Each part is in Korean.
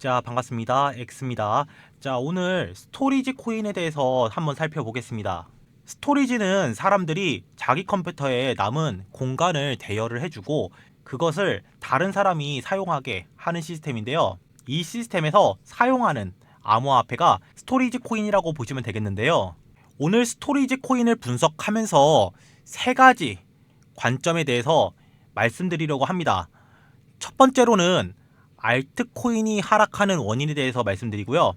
자, 반갑습니다. X입니다. 자, 오늘 스토리지 코인에 대해서 한번 살펴보겠습니다. 스토리지는 사람들이 자기 컴퓨터에 남은 공간을 대여를 해주고 그것을 다른 사람이 사용하게 하는 시스템인데요. 이 시스템에서 사용하는 암호화폐가 스토리지 코인이라고 보시면 되겠는데요. 오늘 스토리지 코인을 분석하면서 세 가지 관점에 대해서 말씀드리려고 합니다. 첫 번째로는 알트코인이 하락하는 원인에 대해서 말씀드리고요.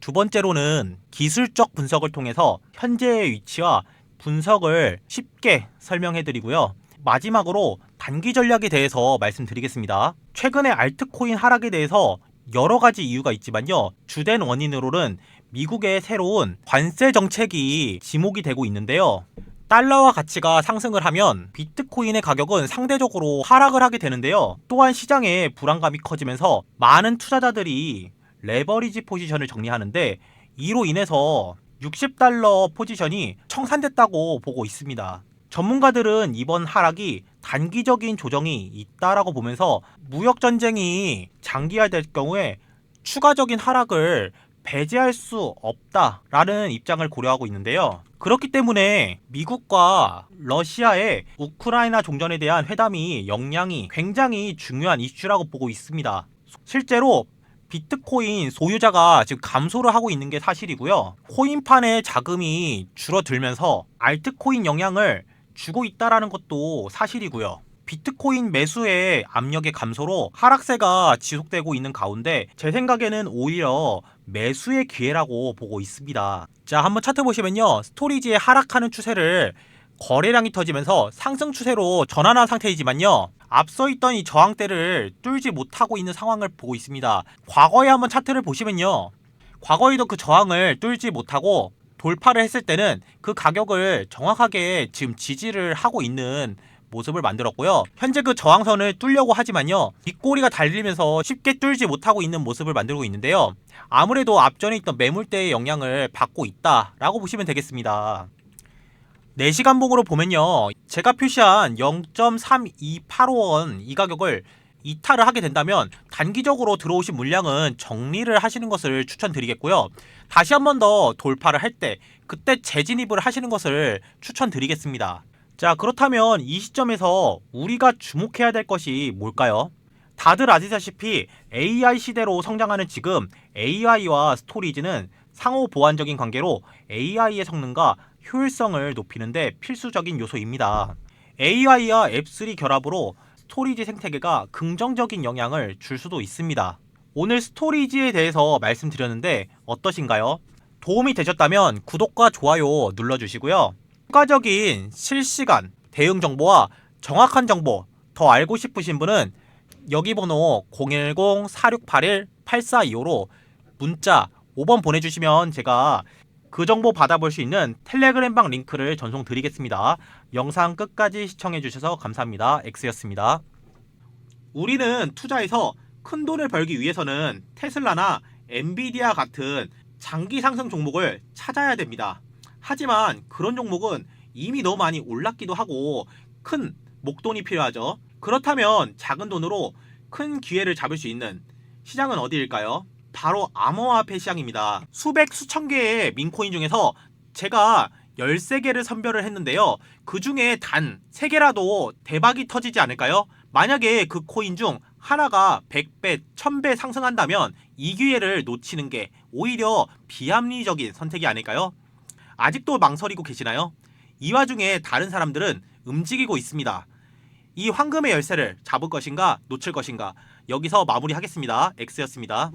두 번째로는 기술적 분석을 통해서 현재의 위치와 분석을 쉽게 설명해 드리고요. 마지막으로 단기 전략에 대해서 말씀드리겠습니다. 최근에 알트코인 하락에 대해서 여러 가지 이유가 있지만요. 주된 원인으로는 미국의 새로운 관세 정책이 지목이 되고 있는데요. 달러와 가치가 상승을 하면 비트코인의 가격은 상대적으로 하락을 하게 되는데요. 또한 시장의 불안감이 커지면서 많은 투자자들이 레버리지 포지션을 정리하는데 이로 인해서 60달러 포지션이 청산됐다고 보고 있습니다. 전문가들은 이번 하락이 단기적인 조정이 있다라고 보면서 무역 전쟁이 장기화될 경우에 추가적인 하락을 배제할 수 없다라는 입장을 고려하고 있는데요. 그렇기 때문에 미국과 러시아의 우크라이나 종전에 대한 회담이 역량이 굉장히 중요한 이슈라고 보고 있습니다. 실제로 비트코인 소유자가 지금 감소를 하고 있는 게 사실이고요. 코인판의 자금이 줄어들면서 알트코인 영향을 주고 있다라는 것도 사실이고요. 비트코인 매수의 압력의 감소로 하락세가 지속되고 있는 가운데 제 생각에는 오히려 매수의 기회라고 보고 있습니다. 자, 한번 차트 보시면요. 스토리지의 하락하는 추세를 거래량이 터지면서 상승 추세로 전환한 상태이지만요. 앞서 있던 이 저항대를 뚫지 못하고 있는 상황을 보고 있습니다. 과거에 한번 차트를 보시면요. 과거에도 그 저항을 뚫지 못하고 돌파를 했을 때는 그 가격을 정확하게 지금 지지를 하고 있는 모습을 만들었고요. 현재 그 저항선을 뚫려고 하지만요. 뒷꼬리가 달리면서 쉽게 뚫지 못하고 있는 모습을 만들고 있는데요. 아무래도 앞전에 있던 매물대의 영향을 받고 있다라고 보시면 되겠습니다. 4시간 봉으로 보면요. 제가 표시한 0.3285원 이 가격을 이탈을 하게 된다면 단기적으로 들어오신 물량은 정리를 하시는 것을 추천드리겠고요. 다시 한 번 더 돌파를 할 때 그때 재진입을 하시는 것을 추천드리겠습니다. 자, 그렇다면 이 시점에서 우리가 주목해야 될 것이 뭘까요? 다들 아시다시피 AI 시대로 성장하는 지금 AI와 스토리지는 상호 보완적인 관계로 AI의 성능과 효율성을 높이는데 필수적인 요소입니다. AI와 앱3 결합으로 스토리지 생태계가 긍정적인 영향을 줄 수도 있습니다. 오늘 스토리지에 대해서 말씀드렸는데 어떠신가요? 도움이 되셨다면 구독과 좋아요 눌러주시고요. 추가적인 실시간 대응 정보와 정확한 정보 더 알고 싶으신 분은 여기 번호 010-4681-8425로 문자 5번 보내주시면 제가 그 정보 받아볼 수 있는 텔레그램방 링크를 전송 드리겠습니다. 영상 끝까지 시청해주셔서 감사합니다. X였습니다. 우리는 투자에서 큰 돈을 벌기 위해서는 테슬라나 엔비디아 같은 장기 상승 종목을 찾아야 됩니다. 하지만 그런 종목은 이미 너무 많이 올랐기도 하고 큰 목돈이 필요하죠. 그렇다면 작은 돈으로 큰 기회를 잡을 수 있는 시장은 어디일까요? 바로 암호화폐 시장입니다. 수백 수천 개의 민코인 중에서 제가 13개를 선별을 했는데요. 그 중에 단 3개라도 대박이 터지지 않을까요? 만약에 그 코인 중 하나가 100배, 1000배 상승한다면 이 기회를 놓치는 게 오히려 비합리적인 선택이 아닐까요? 아직도 망설이고 계시나요? 이 와중에 다른 사람들은 움직이고 있습니다. 이 황금의 열쇠를 잡을 것인가, 놓칠 것인가? 여기서 마무리하겠습니다. X였습니다.